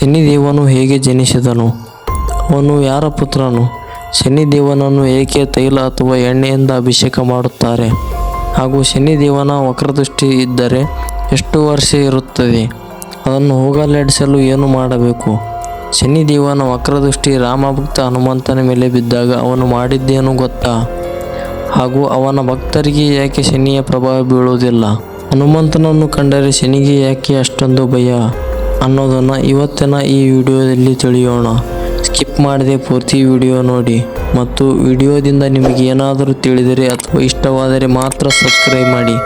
ಶನಿದೇವನು ಹೇಗೆ ಜನಿಸಿದನು? ಅವನು ಯಾರ ಪುತ್ರನು? ಶನಿದೇವನನ್ನು ಏಕೆ ತೈಲ ಅಥವಾ ಎಣ್ಣೆಯಿಂದ ಅಭಿಷೇಕ ಮಾಡುತ್ತಾರೆ? ಹಾಗೂ ಶನಿದೇವನ ವಕ್ರದೃಷ್ಟಿ ಇದ್ದರೆ ಎಷ್ಟು ವರ್ಷ ಇರುತ್ತದೆ? ಅದನ್ನು ಹೋಗಲಾಡಿಸಲು ಏನು ಮಾಡಬೇಕು? ಶನಿದೇವನ ವಕ್ರದೃಷ್ಟಿ ರಾಮಭಕ್ತ ಹನುಮಂತನ ಮೇಲೆ ಬಿದ್ದಾಗ ಅವನು ಮಾಡಿದ್ದೇನು ಗೊತ್ತಾ? ಹಾಗೂ ಅವನ ಭಕ್ತರಿಗೆ ಯಾಕೆ ಶನಿಯ ಪ್ರಭಾವ ಬೀಳುವುದಿಲ್ಲ? ಹನುಮಂತನನ್ನು ಕಂಡರೆ ಶನಿಗೆ ಯಾಕೆ ಅಷ್ಟೊಂದು ಭಯ? ಅನ್ನೋದನ್ನು ಇವತ್ತಿನ ಈ ವಿಡಿಯೋದಲ್ಲಿ ತಿಳಿಯೋಣ. ಸ್ಕಿಪ್ ಮಾಡದೆ ಪೂರ್ತಿ ವಿಡಿಯೋ ನೋಡಿ ಮತ್ತು ವಿಡಿಯೋದಿಂದ ನಿಮಗೆ ಏನಾದರೂ ತಿಳಿದರೆ ಅಥವಾ ಇಷ್ಟವಾದರೆ ಮಾತ್ರ ಸಬ್ಸ್ಕ್ರೈಬ್ ಮಾಡಿ.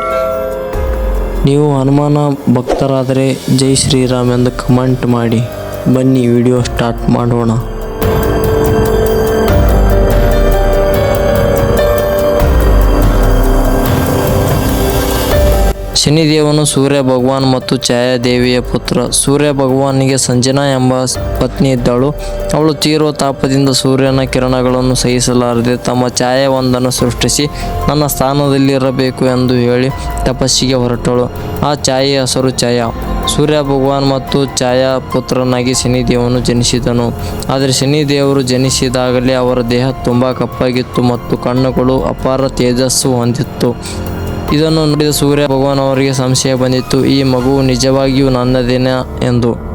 ನೀವು ಹನುಮಾನ ಭಕ್ತರಾದರೆ ಜೈ ಶ್ರೀರಾಮ್ ಎಂದು ಕಮೆಂಟ್ ಮಾಡಿ. ಬನ್ನಿ ವಿಡಿಯೋ ಸ್ಟಾರ್ಟ್ ಮಾಡೋಣ. ಶನಿದೇವನು ಸೂರ್ಯ ಭಗವಾನ್ ಮತ್ತು ಛಾಯಾದೇವಿಯ ಪುತ್ರ. ಸೂರ್ಯ ಭಗವಾನಿಗೆ ಸಂಜನಾ ಎಂಬ ಪತ್ನಿ ಇದ್ದಳು. ಅವಳು ತೀರುವ ತಾಪದಿಂದ ಸೂರ್ಯನ ಕಿರಣಗಳನ್ನು ಸಹಿಸಲಾರದೆ ತಮ್ಮ ಛಾಯಾವೊಂದನ್ನು ಸೃಷ್ಟಿಸಿ ನನ್ನ ಸ್ಥಾನದಲ್ಲಿರಬೇಕು ಎಂದು ಹೇಳಿ ತಪಸ್ಸಿಗೆ ಹೊರಟಳು. ಆ ಛಾಯೆಯ ಹೆಸರು ಛಾಯಾ. ಸೂರ್ಯ ಭಗವಾನ್ ಮತ್ತು ಛಾಯಾ ಪುತ್ರನಾಗಿ ಶನಿದೇವನು ಜನಿಸಿದನು. ಆದರೆ ಶನಿದೇವರು ಜನಿಸಿದಾಗಲೇ ಅವರ ದೇಹ ತುಂಬ ಕಪ್ಪಾಗಿತ್ತು ಮತ್ತು ಕಣ್ಣುಗಳು ಅಪಾರ ತೇಜಸ್ಸು ಹೊಂದಿತ್ತು. ಇದನ್ನು ನೋಡಿದ ಸೂರ್ಯ ಭಗವಾನ್ ಅವರಿಗೆ ಸಂಶಯ ಬಂದಿತ್ತು ಈ ಮಗು ನಿಜವಾಗಿಯೂ ನನ್ನದೇನ? ಎಂದು.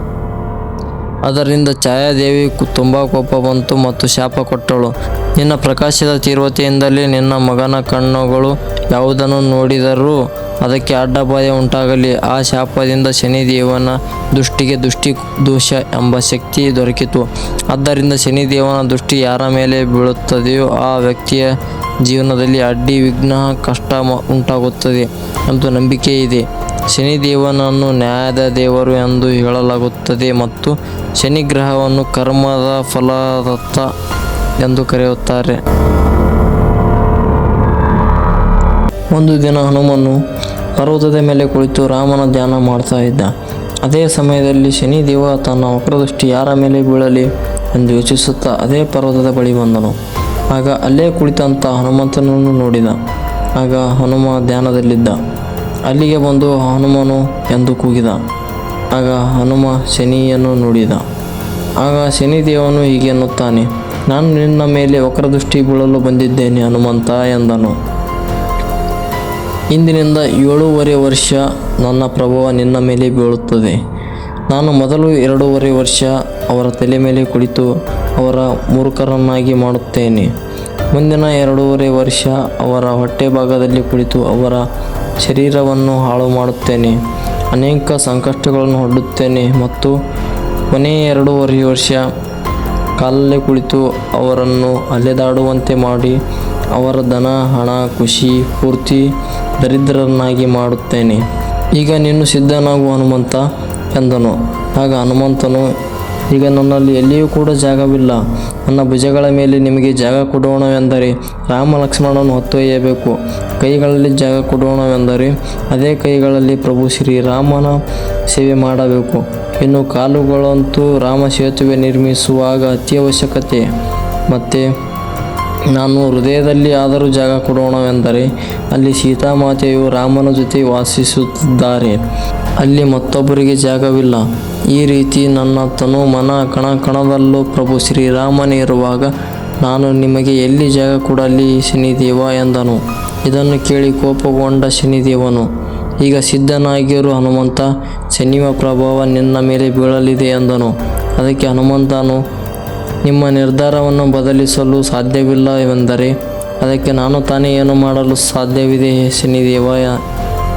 ಅದರಿಂದ ಛಾಯಾದೇವಿ ತುಂಬ ಕೋಪ ಬಂತು ಮತ್ತು ಶಾಪ ಕೊಟ್ಟಳು. ನಿನ್ನ ಪ್ರಕಾಶದ ತೀವ್ರತೆಯಿಂದಲೇ ನಿನ್ನ ಮಗನ ಕಣ್ಣುಗಳು ಯಾವುದನ್ನು ನೋಡಿದರೂ ಅದಕ್ಕೆ ಅಡ್ಡಬಾಧೆ ಉಂಟಾಗಲಿ. ಆ ಶಾಪದಿಂದ ಶನಿದೇವನ ದೃಷ್ಟಿಗೆ ದೃಷ್ಟಿ ದೋಷ ಎಂಬ ಶಕ್ತಿ ದೊರಕಿತು. ಆದ್ದರಿಂದ ಶನಿದೇವನ ದೃಷ್ಟಿ ಯಾರ ಮೇಲೆ ಬೀಳುತ್ತದೆಯೋ ಆ ವ್ಯಕ್ತಿಯ ಜೀವನದಲ್ಲಿ ಅಡ್ಡಿ ವಿಘ್ನ, ಕಷ್ಟ ಉಂಟಾಗುತ್ತದೆ ಎಂದು ನಂಬಿಕೆ ಇದೆ ಶನಿದೇವನನ್ನು ನ್ಯಾಯದ ದೇವರು ಎಂದು ಹೇಳಲಾಗುತ್ತದೆ ಮತ್ತು ಶನಿ ಗ್ರಹವನ್ನು ಕರ್ಮದ ಫಲದತ್ತ ಎಂದು ಕರೆಯುತ್ತಾರೆ. ಒಂದು ದಿನ ಹನುಮನು ಪರ್ವತದ ಮೇಲೆ ಕುಳಿತು ರಾಮನ ಧ್ಯಾನ ಮಾಡ್ತಾ ಇದ್ದ. ಅದೇ ಸಮಯದಲ್ಲಿ ಶನಿದೇವ ತನ್ನ ವಕ್ರದೃಷ್ಟಿ ಯಾರ ಮೇಲೆ ಬೀಳಲಿ ಎಂದು ಯೋಚಿಸುತ್ತಾ ಅದೇ ಪರ್ವತದ ಬಳಿ ಬಂದನು. ಆಗ ಅಲ್ಲೇ ಕುಳಿತಂತ ಹನುಮಂತನನ್ನು ನೋಡಿದ. ಆಗ ಹನುಮ ಧ್ಯಾನದಲ್ಲಿದ್ದ. ಅಲ್ಲಿಗೆ ಬಂದು ಹನುಮನು ಎಂದು ಕೂಗಿದ. ಆಗ ಹನುಮ ಶನಿಯನ್ನು ನೋಡಿದ. ಆಗ ಶನಿದೇವನು ಹೀಗೆ ಎನ್ನುತ್ತಾನೆ, ನಾನು ನಿನ್ನ ಮೇಲೆ ವಕ್ರದೃಷ್ಟಿ ಬೀಳಲು ಬಂದಿದ್ದೇನೆ ಹನುಮಂತ ಎಂದನು. ಇಂದಿನಿಂದ ಏಳೂವರೆ ವರ್ಷ ನನ್ನ ಪ್ರಭಾವ ನಿನ್ನ ಮೇಲೆ ಬೀಳುತ್ತದೆ. ನಾನು ಮೊದಲು ಎರಡೂವರೆ ವರ್ಷ ಅವರ ತಲೆ ಮೇಲೆ ಕುಳಿತು ಅವರ ಮೂರ್ಖರನ್ನಾಗಿ ಮಾಡುತ್ತೇನೆ. ಮುಂದಿನ ಎರಡೂವರೆ ವರ್ಷ ಅವರ ಹೊಟ್ಟೆ ಭಾಗದಲ್ಲಿ ಕುಳಿತು ಅವರ ಶರೀರವನ್ನು ಹಾಳು ಮಾಡುತ್ತೇನೆ, ಅನೇಕ ಸಂಕಷ್ಟಗಳನ್ನು ಹೊಡ್ಡುತ್ತೇನೆ ಮತ್ತು ಕೊನೆಯ ಎರಡೂವರೆ ವರ್ಷ ಕಾಲಲ್ಲೇ ಕುಳಿತು ಅವರನ್ನು ಅಲೆದಾಡುವಂತೆ ಮಾಡಿ ಅವರ ಧನ, ಹಣ, ಖುಷಿ, ಪೂರ್ತಿ ದರಿದ್ರರನ್ನಾಗಿ ಮಾಡುತ್ತೇನೆ. ಈಗ ನೀನು ಸಿದ್ಧನಾಗುವ ಹನುಮಂತ ಎಂದನು. ಆಗ ಹನುಮಂತನು ಈಗ ನನ್ನಲ್ಲಿ ಎಲ್ಲಿಯೂ ಕೂಡ ಜಾಗವಿಲ್ಲ. ನನ್ನ ಭುಜಗಳ ಮೇಲೆ ನಿಮಗೆ ಜಾಗ ಕೊಡೋಣವೆಂದರೆ ರಾಮ ಲಕ್ಷ್ಮಣನು ಹೊತ್ತೊಯ್ಯಬೇಕು. ಕೈಗಳಲ್ಲಿ ಜಾಗ ಕೊಡೋಣವೆಂದರೆ ಅದೇ ಕೈಗಳಲ್ಲಿ ಪ್ರಭು ಶ್ರೀರಾಮನ ಸೇವೆ ಮಾಡಬೇಕು. ಇನ್ನು ಕಾಲುಗಳಂತೂ ರಾಮ ಸೇತುವೆ ನಿರ್ಮಿಸುವಾಗ ಅತ್ಯವಶ್ಯಕತೆ. ಮತ್ತು ನಾನು ಹೃದಯದಲ್ಲಿ ಆದರೂ ಜಾಗ ಕೊಡೋಣವೆಂದರೆ ಅಲ್ಲಿ ಸೀತಾಮಾತೆಯು ರಾಮನ ಜೊತೆ ವಾಸಿಸುತ್ತಿದ್ದಾರೆ. ಅಲ್ಲಿ ಮತ್ತೊಬ್ಬರಿಗೆ ಜಾಗವಿಲ್ಲ. ಈ ರೀತಿ ನನ್ನ ತನು ಮನ ಕಣ ಕಣದಲ್ಲೂ ಪ್ರಭು ಶ್ರೀರಾಮನೇ ಇರುವಾಗ ನಾನು ನಿಮಗೆ ಎಲ್ಲಿ ಜಾಗ ಕೊಡಲಿ ಶನಿದೇವ ಎಂದನು. ಇದನ್ನು ಕೇಳಿ ಕೋಪಗೊಂಡ ಶನಿದೇವನು, ಈಗ ಸಿದ್ಧನಾಗಿರು ಹನುಮಂತ ಶನಿಯ ಪ್ರಭಾವ ನಿನ್ನ ಮೇಲೆ ಬೀಳಲಿದೆ ಎಂದನು. ಅದಕ್ಕೆ ಹನುಮಂತನು, ನಿಮ್ಮ ನಿರ್ಧಾರವನ್ನು ಬದಲಿಸಲು ಸಾಧ್ಯವಿಲ್ಲ ಎಂದರೆ, ಅದಕ್ಕೆ ನಾನು ತಾನೇ ಏನು ಮಾಡಲು ಸಾಧ್ಯವಿದೆ ಶನಿದೇವ?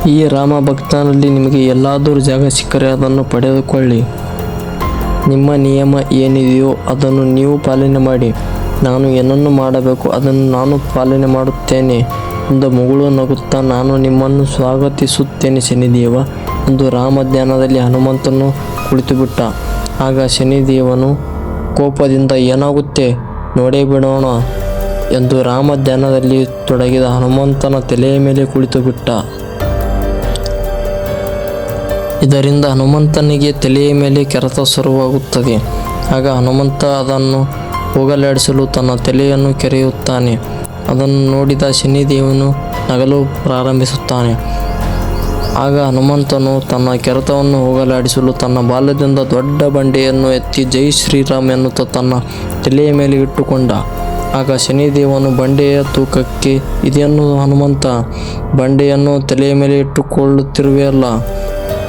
ಈ ರಾಮ ಭಕ್ತನಲ್ಲಿ ನಿಮಗೆ ಎಲ್ಲಾದರೂ ಜಾಗ ಸಿಕ್ಕರೆ ಅದನ್ನು ಪಡೆದುಕೊಳ್ಳಿ. ನಿಮ್ಮ ನಿಯಮ ಏನಿದೆಯೋ ಅದನ್ನು ನೀವು ಪಾಲನೆ ಮಾಡಿ. ನಾನು ಏನನ್ನು ಮಾಡಬೇಕು ಅದನ್ನು ನಾನು ಪಾಲನೆ ಮಾಡುತ್ತೇನೆ. ಎಂದು ಮುಗುಳು ನಗುತ್ತಾ ನಾನು ನಿಮ್ಮನ್ನು ಸ್ವಾಗತಿಸುತ್ತೇನೆ ಶನಿದೇವ. ಎಂದು ರಾಮ ಧ್ಯಾನದಲ್ಲಿ ಹನುಮಂತನು ಕುಳಿತುಬಿಟ್ಟ. ಆಗ ಶನಿದೇವನು ಕೋಪದಿಂದ ಏನಾಗುತ್ತೆ? ನೋಡೇ ಬಿಡೋಣ ಎಂದು ರಾಮ ಧ್ಯಾನದಲ್ಲಿ ತೊಡಗಿದ ಹನುಮಂತನ ತಲೆಯ ಮೇಲೆ ಕುಳಿತುಬಿಟ್ಟ. ಇದರಿಂದ ಹನುಮಂತನಿಗೆ ತಲೆಯ ಮೇಲೆ ಕೆರೆತ ಶುರುವಾಗುತ್ತದೆ ಆಗ ಹನುಮಂತ ಅದನ್ನು ಹೋಗಲಾಡಿಸಲು ತನ್ನ ತಲೆಯನ್ನು ಕೆರೆಯುತ್ತಾನೆ. ಅದನ್ನು ನೋಡಿದ ಶನಿದೇವನು ನಗಲು ಪ್ರಾರಂಭಿಸುತ್ತಾನೆ. ಆಗ ಹನುಮಂತನು ತನ್ನ ಕೆರೆತವನ್ನು ಹೋಗಲಾಡಿಸಲು ತನ್ನ ಬಾಲ್ಯದಿಂದ ದೊಡ್ಡ ಬಂಡೆಯನ್ನು ಎತ್ತಿ ಜೈ ಶ್ರೀರಾಮ್ ಎನ್ನುತ್ತಾ ತನ್ನ ತಲೆಯ ಮೇಲೆ ಇಟ್ಟುಕೊಂಡ. ಆಗ ಶನಿದೇವನು ಬಂಡೆಯ ತೂಕಕ್ಕೆ ಇದೆಯನ್ನು ಹನುಮಂತ? ಬಂಡೆಯನ್ನು ತಲೆಯ ಮೇಲೆ ಇಟ್ಟುಕೊಳ್ಳುತ್ತಿರುವೆಯಲ್ಲ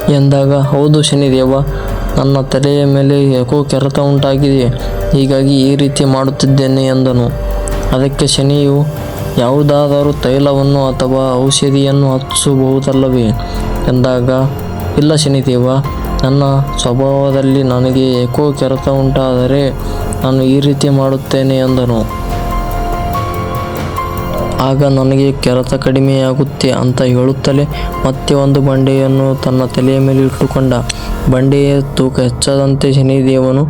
ಎಂದಾಗ, ಹೌದು ಶನಿದೇವ, ನನ್ನ ತಲೆಯ ಮೇಲೆ ಯಾಕೋ ಕೆರೆತ ಉಂಟಾಗಿದೆ, ಹೀಗಾಗಿ ಈ ರೀತಿ ಮಾಡುತ್ತಿದ್ದೇನೆ ಎಂದನು. ಅದಕ್ಕೆ ಶನಿಯು, ಯಾವುದಾದರೂ ತೈಲವನ್ನು ಅಥವಾ ಔಷಧಿಯನ್ನು ಹಚ್ಚಬಹುದಲ್ಲವೇ? ಎಂದಾಗ, ಇಲ್ಲ ಶನಿದೇವ, ನನ್ನ ಸ್ವಭಾವದಲ್ಲಿ ನನಗೆ ಏಕೋ ಕೆರೆತ ಉಂಟಾದರೆ ನಾನು ಈ ರೀತಿ ಮಾಡುತ್ತೇನೆ ಎಂದನು. ಆಗ ನನಗೆ ಕೆರೆತ ಕಡಿಮೆಯಾಗುತ್ತೆ ಅಂತ ಹೇಳುತ್ತಲೇ ಮತ್ತೆ ಒಂದು ಬಂಡೆಯನ್ನು ತನ್ನ ತಲೆಯ ಮೇಲೆ ಇಟ್ಟುಕೊಂಡ. ಬಂಡೆಯ ತೂಕ ಹೆಚ್ಚಾದಂತೆ ಶನಿದೇವನು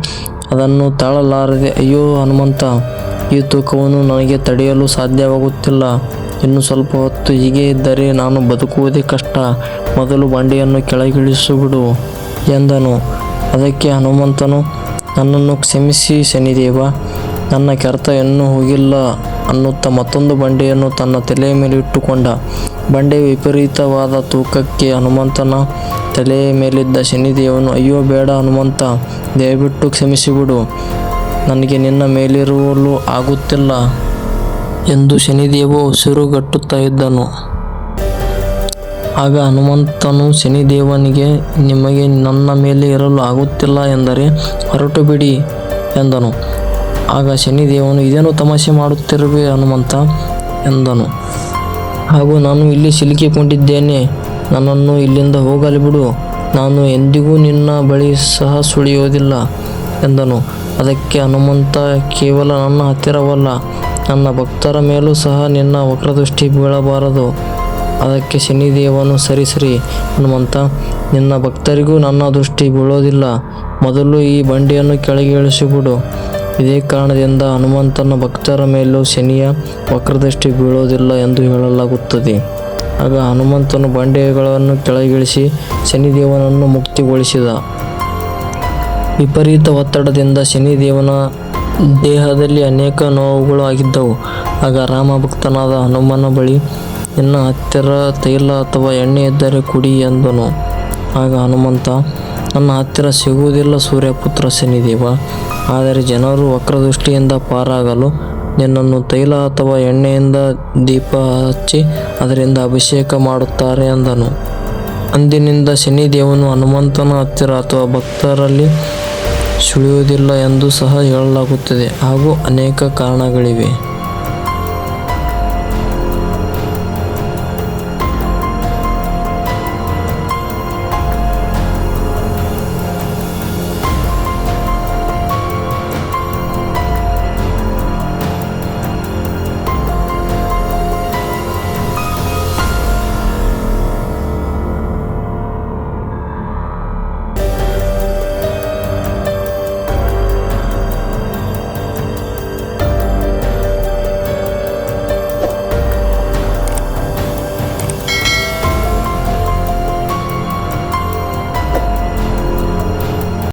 ಅದನ್ನು ತಾಳಲಾರದೆ, ಅಯ್ಯೋ ಹನುಮಂತ, ಈ ತೂಕವನ್ನು ನನಗೆ ತಡೆಯಲು ಸಾಧ್ಯವಾಗುತ್ತಿಲ್ಲ. ಇನ್ನು ಸ್ವಲ್ಪ ಹೊತ್ತು ಹೀಗೆ ಇದ್ದರೆ ನಾನು ಬದುಕುವುದೇ ಕಷ್ಟ. ಮೊದಲು ಬಂಡೆಯನ್ನು ಕೆಳಗಿಳಿಸಿಬಿಡು ಎಂದನು. ಅದಕ್ಕೆ ಹನುಮಂತನು, ನನ್ನನ್ನು ಕ್ಷಮಿಸಿ ಶನಿದೇವ, ನನ್ನ ಕೆರೆತ ಇನ್ನೂ ಹೋಗಿಲ್ಲ. ಅನ್ನುತ್ತಾ ಮತ್ತೊಂದು ಬಂಡೆಯನ್ನು ತನ್ನ ತಲೆಯ ಮೇಲೆ ಇಟ್ಟುಕೊಂಡ. ಬಂಡೆ ವಿಪರೀತವಾದ ತೂಕಕ್ಕೆ ಹನುಮಂತನ ತಲೆಯ ಮೇಲಿದ್ದ ಶನಿದೇವನು, ಅಯ್ಯೋ, ಬೇಡ ಹನುಮಂತ, ದಯವಿಟ್ಟು ಕ್ಷಮಿಸಿಬಿಡು. ನನಗೆ ನಿನ್ನ ಮೇಲಿರುವಲು ಆಗುತ್ತಿಲ್ಲ ಎಂದು ಶನಿದೇವ ಉಸಿರುಗಟ್ಟುತ್ತಾ ಇದ್ದನು. ಆಗ ಹನುಮಂತನು ಶನಿದೇವನಿಗೆ, ನಿಮಗೆ ನನ್ನ ಮೇಲೆ ಇರಲು ಆಗುತ್ತಿಲ್ಲ ಎಂದರೆ ಹೊರಟು ಬಿಡಿ ಎಂದನು. ಆಗ ಶನಿದೇವನು ಇದೇನು ತಮಾಷೆ ಮಾಡುತ್ತಿರುವೆ ಹನುಮಂತ ಎಂದನು. ಹಾಗೂ ನಾನು ಇಲ್ಲಿ ಸಿಲುಕಿಕೊಂಡಿದ್ದೇನೆ, ನನ್ನನ್ನು ಇಲ್ಲಿಂದ ಹೋಗಲಿ ಬಿಡು, ನಾನು ಎಂದಿಗೂ ನಿನ್ನ ಬಳಿ ಸಹ ಸುಳಿಯೋದಿಲ್ಲ ಎಂದನು. ಅದಕ್ಕೆ ಹನುಮಂತ, ಕೇವಲ ನನ್ನ ಹತ್ತಿರವಲ್ಲ, ನನ್ನ ಭಕ್ತರ ಮೇಲೂ ಸಹ ನಿನ್ನ ವಕ್ರದೃಷ್ಟಿ ಬೀಳಬಾರದು. ಅದಕ್ಕೆ ಶನಿದೇವನು, ಸರಿ ಸರಿ, ಹನುಮಂತ, ನಿನ್ನ ಭಕ್ತರಿಗೂ ನನ್ನ ದೃಷ್ಟಿ ಬೀಳೋದಿಲ್ಲ. ಮೊದಲು ಈ ಬಂಡಿಯನ್ನು ಕೆಳಗೆ ಇಳಿಸಿಬಿಡು. ಇದೇ ಕಾರಣದಿಂದ ಹನುಮಂತನ ಭಕ್ತರ ಮೇಲೂ ಶನಿಯ ವಕ್ರದೃಷ್ಟಿ ಬೀಳೋದಿಲ್ಲ ಎಂದು ಹೇಳಲಾಗುತ್ತದೆ. ಆಗ ಹನುಮಂತನು ಬಂಡೆಗಳನ್ನು ಕೆಳಗಿಳಿಸಿ ಶನಿದೇವನನ್ನು ಮುಕ್ತಿಗೊಳಿಸಿದ. ವಿಪರೀತ ಒತ್ತಡದಿಂದ ಶನಿದೇವನ ದೇಹದಲ್ಲಿ ಅನೇಕ ನೋವುಗಳು ಆಗಿದ್ದವು. ಆಗ ರಾಮ ಭಕ್ತನಾದ ಹನುಮನ ಬಳಿ, ನಿನ್ನ ಹತ್ತಿರ ತೈಲ ಅಥವಾ ಎಣ್ಣೆ ಇದ್ದರೆ ಕುಡಿ ಎಂದನು. ಆಗ ಹನುಮಂತ ನನ್ನ ಹತ್ತಿರ ಸಿಗುವುದಿಲ್ಲ ಸೂರ್ಯಪುತ್ರ ಶನಿದೇವ. ಆದರೆ ಜನರು ವಕ್ರದೃಷ್ಟಿಯಿಂದ ಪಾರಾಗಲು ನಿನ್ನನ್ನು ತೈಲ ಅಥವಾ ಎಣ್ಣೆಯಿಂದ ದೀಪ ಹಚ್ಚಿ ಅದರಿಂದ ಅಭಿಷೇಕ ಮಾಡುತ್ತಾರೆ ಅಂದನು. ಅಂದಿನಿಂದ ಶನಿದೇವನು ಹನುಮಂತನ ಹತ್ತಿರ ಅಥವಾ ಭಕ್ತರಲ್ಲಿ ಸುಳಿಯುವುದಿಲ್ಲ ಎಂದು ಸಹ ಹೇಳಲಾಗುತ್ತದೆ. ಹಾಗೂ ಅನೇಕ ಕಾರಣಗಳಿವೆ.